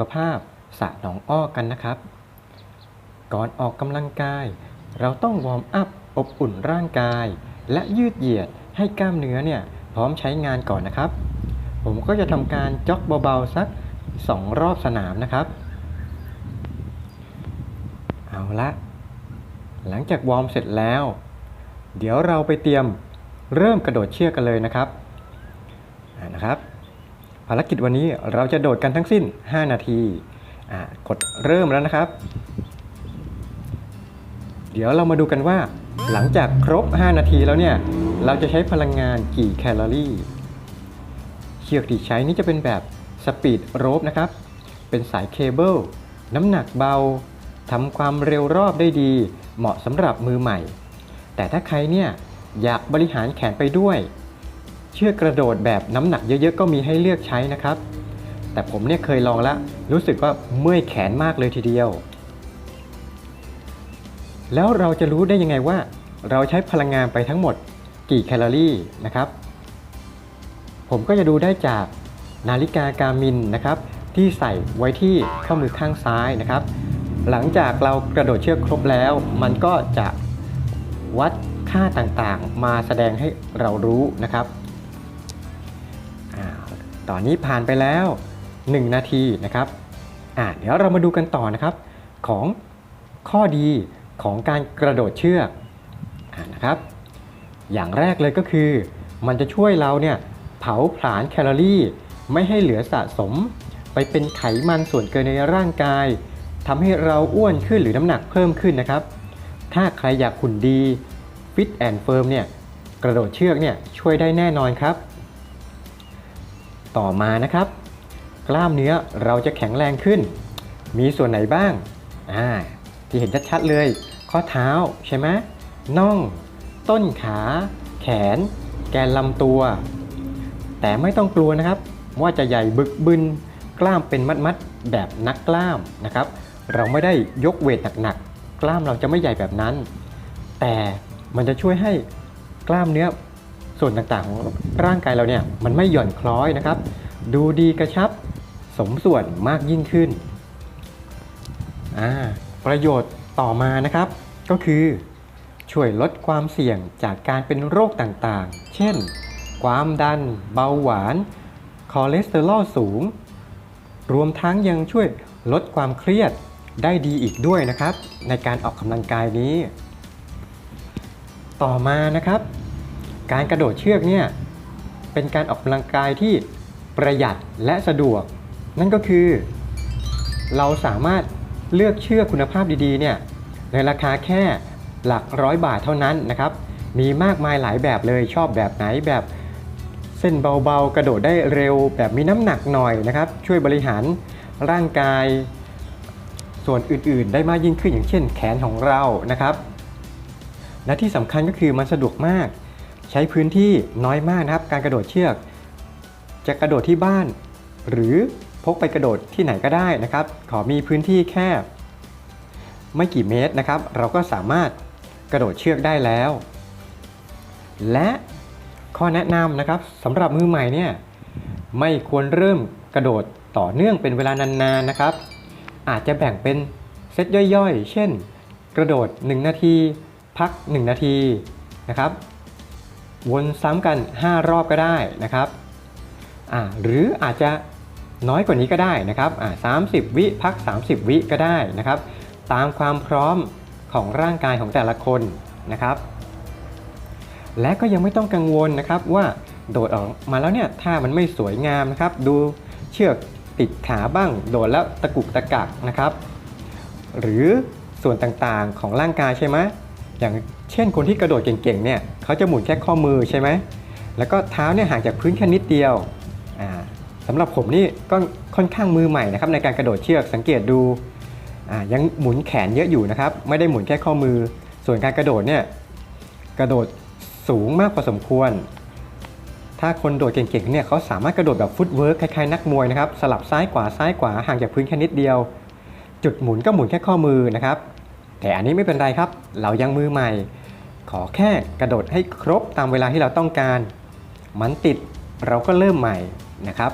สวนสุขภาพสระหนองอ้อกันนะครับ ก่อนออกกำลังกาย เราต้องวอร์มอัพอบอุ่นร่างกาย และยืดเหยียดให้กล้ามเนื้อเนี่ยพร้อมใช้งานก่อนนะครับ ผมก็จะทำการจ็อกเบาๆสัก 2 รอบสนามนะครับ เอาละ หลังจากวอร์มเสร็จแล้ว เดี๋ยวเราไปเตรียมเริ่มกระโดดเชือกกันเลยนะครับนะครับ ภารกิจวันนี้เราจะโดดกันทั้งสิ้น 5 นาทีกดเริ่มแล้วนะครับ เดี๋ยวเรามาดูกันว่า หลังจากครบ 5 นาทีแล้วเนี่ย เราจะใช้พลังงานกี่แคลอรี่ เชือกที่ใช้นี่จะเป็นแบบสปีดโรบนะครับ เป็นสายเคเบิลน้ำหนักเบาทำความเร็วรอบได้ดี เหมาะสำหรับมือใหม่ แต่ถ้าใครเนี่ยอยากบริหารแขนไปด้วย ชือกกระโดดแบบน้ำหนักเยอะๆ ก็มีให้เลือกใช้นะครับ แต่ผมเนี่ยเคยลองแล้ว รู้สึกว่าเมื่อยแขนมากเลยทีเดียว แล้วเราจะรู้ได้ยังไงว่า เราใช้พลังงานไปทั้งหมดกี่แคลอรี่นะครับ ผมก็จะดูได้จากนาฬิกาการมินนะครับ ที่ใส่ไว้ที่ข้อมือข้างซ้ายนะครับ หลังจากเรากระโดดเชือกครบแล้ว มันก็จะวัดค่าต่างๆ มาแสดงให้เรารู้นะครับ ตอนนี้ผ่านไปแล้ว 1 นาทีนะครับอ่าเดี๋ยวเรามาดูกันต่อนะครับ ของข้อดีของการกระโดดเชือกอานะครับ อย่างแรกเลยก็คือ มันจะช่วยเราเนี่ยเผาผลาญแคลอรี่ ไม่ให้เหลือสะสม ไปเป็นไขมันส่วนเกินในร่างกายทำให้เราอ้วนขึ้นหรือน้ำหนักเพิ่มขึ้นนะครับ ถ้าใครอยากหุ่นดีฟิตแอนด์เฟิร์มเนี่ยกระโดดเชือกเนี่ยช่วยได้แน่นอนครับ ต่อมานะครับ กล้ามเนื้อเราจะแข็งแรงขึ้น มีส่วนไหนบ้างอ่าที่เห็นชัดๆเลย ข้อเท้าใช่ไหมน่อง ต้นขา แขน แกนลำตัว แต่ไม่ต้องกลัวนะครับ ว่าจะใหญ่บึกบึนกล้ามเป็นมัดๆแบบนักกล้ามนะครับ เราไม่ได้ยกเวทหนักๆกล้ามเราจะไม่ใหญ่แบบนั้น แต่มันจะช่วยให้กล้ามเนื้อ ส่วนต่างๆของร่างกายเราเนี่ยมันไม่หย่อนคล้อยนะครับ ดูดีกระชับสมส่วนมากยิ่งขึ้นอ่าประโยชน์ต่อมานะครับ ก็คือช่วยลดความเสี่ยงจากการเป็นโรคต่างๆ เช่น ความดัน เบาหวาน คอเลสเตอรอลสูง รวมทั้งยังช่วยลดความเครียดได้ดีอีกด้วยนะครับ ในการออกกำลังกายนี้ ต่อมานะครับ การกระโดดเชือกเนี่ยเป็นการออกกำลังกายที่ประหยัดและสะดวก นั่นก็คือ เราสามารถเลือกเชือกคุณภาพดีๆเนี่ยในราคาแค่หลักร้อยบาทเท่านั้นนะครับ มีมากมายหลายแบบเลยชอบแบบไหนแบบเส้นเบาๆ กระโดดได้เร็ว แบบมีน้ำหนักหน่อยนะครับ ช่วยบริหารร่างกาย ส่วนอื่นๆ ได้มากยิ่งขึ้นอย่างเช่นแขนของเรานะครับ และที่สำคัญก็คือมันสะดวกมาก ใช้พื้นที่น้อยมากนะครับ การกระโดดเชือก จะกระโดดที่บ้าน หรือพกไปกระโดดที่ไหนก็ได้นะครับ ขอมีพื้นที่แค่ไม่กี่เมตรนะครับ เราก็สามารถกระโดดเชือกได้แล้ว และข้อแนะนำนะครับสำหรับมือใหม่เนี่ยไม่ควรเริ่มกระโดดต่อเนื่องเป็นเวลานานๆนะครับ อาจจะแบ่งเป็นเซตย่อยๆ เช่น กระโดด 1 นาที พัก 1 นาทีนะครับ วนซ้ำกัน 5 รอบก็ได้นะครับหรืออาจจะน้อยกว่านี้ก็ได้นะครับอ่า30วิพัก 30 วิก็ได้นะครับ ตามความพร้อมของร่างกายของแต่ละคนนะครับ และก็ยังไม่ต้องกังวลนะครับว่าโดดออกมาแล้วเนี่ยถ้ามันไม่สวยงามนะครับ ดูเชือกติดขาบ้าง โดดแล้วตะกุกตะกักนะครับ หรือส่วนต่างๆของร่างกายใช่ไหม อย่างเช่นคนที่กระโดดเก่งๆเนี่ยเขาจะหมุนแค่ข้อมือใช่ไหมแล้วก็เท้าเนี่ยห่างจากพื้นแค่นิดเดียวอ่าสำหรับผมนี่ก็ค่อนข้างมือใหม่นะครับในการกระโดดเชือกสังเกตดูยังหมุนแขนเยอะอยู่นะครับไม่ได้หมุนแค่ข้อมือ ส่วนการกระโดดเนี่ยกระโดดสูงมากพอสมควร ถ้าคนโดดเก่งๆเนี่ยเขาสามารถกระโดดแบบฟุตเวิร์กคล้ายๆนักมวยนะครับสลับซ้ายขวาซ้ายขวาห่างจากพื้นแค่นิดเดียว จุดหมุนก็หมุนแค่ข้อมือนะครับ แต่อันนี้ไม่เป็นไรครับ เรายังมือใหม่ ขอแค่กระโดดให้ครบตามเวลาที่เราต้องการ มันติดเราก็เริ่มใหม่นะครับ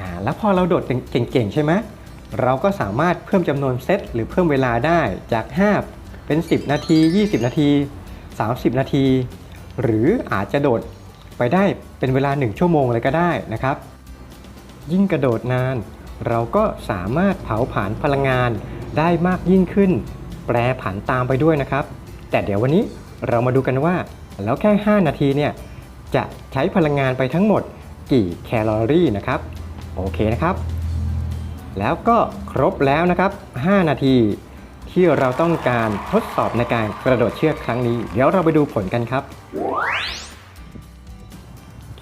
อ่าแล้วพอเราโดดเก่งๆ ใช่ไหมเราก็สามารถเพิ่มจำนวนเซตหรือเพิ่มเวลาได้จาก 5 เป็น 10 นาที 20 นาที 30 นาที หรืออาจจะโดดไปได้เป็นเวลา 1 ชั่วโมงเลยก็ได้นะครับ ยิ่งกระโดดนาน เราก็สามารถเผาผลาญพลังงานได้มากยิ่งขึ้น แปรผันตามไปด้วยนะครับ แต่เดี๋ยววันนี้เรามาดูกันว่า แล้วแค่ 5 นาทีเนี่ยจะใช้พลังงานไปทั้งหมดกี่แคลอรี่นะครับ โอเคนะครับ แล้วก็ครบแล้วนะครับ 5 นาทีที่เราต้องการทดสอบในการกระโดดเชือกครั้งนี้ เดี๋ยวเราไปดูผลกันครับ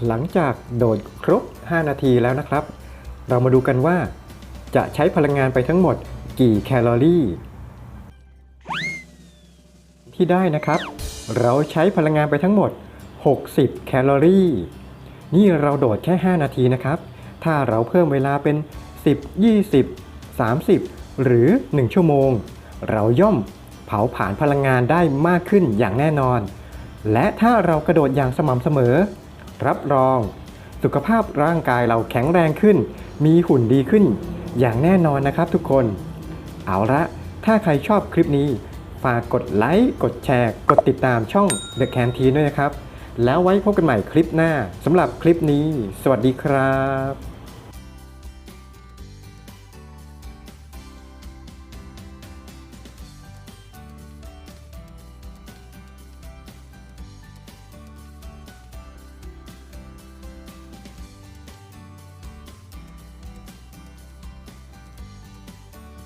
หลังจากโดดครบ 5 นาทีแล้วนะครับ เรามาดูกันว่า จะใช้พลังงานไปทั้งหมดกี่แคลอรี่ ที่ได้นะครับ เราใช้พลังงานไปทั้งหมด 60 แคลอรี่ นี่เราโดดแค่ 5 นาทีนะครับ ถ้าเราเพิ่มเวลาเป็น 10 20 30 หรือ 1 ชั่วโมง เราย่อมเผาผลาญพลังงานได้มากขึ้นอย่างแน่นอน และถ้าเรากระโดดอย่างสม่ำเสมอ รับรอง สุขภาพร่างกายเราแข็งแรงขึ้น มีหุ่นดีขึ้น อย่างแน่นอนนะครับทุกคน เอาละถ้าใครชอบคลิปนี้ ฝากกดไลค์กดแชร์ กดติดตามช่อง The Canteen ด้วยนะครับ แล้วไว้พบกันใหม่คลิปหน้าสำหรับคลิปนี้ สวัสดีครับ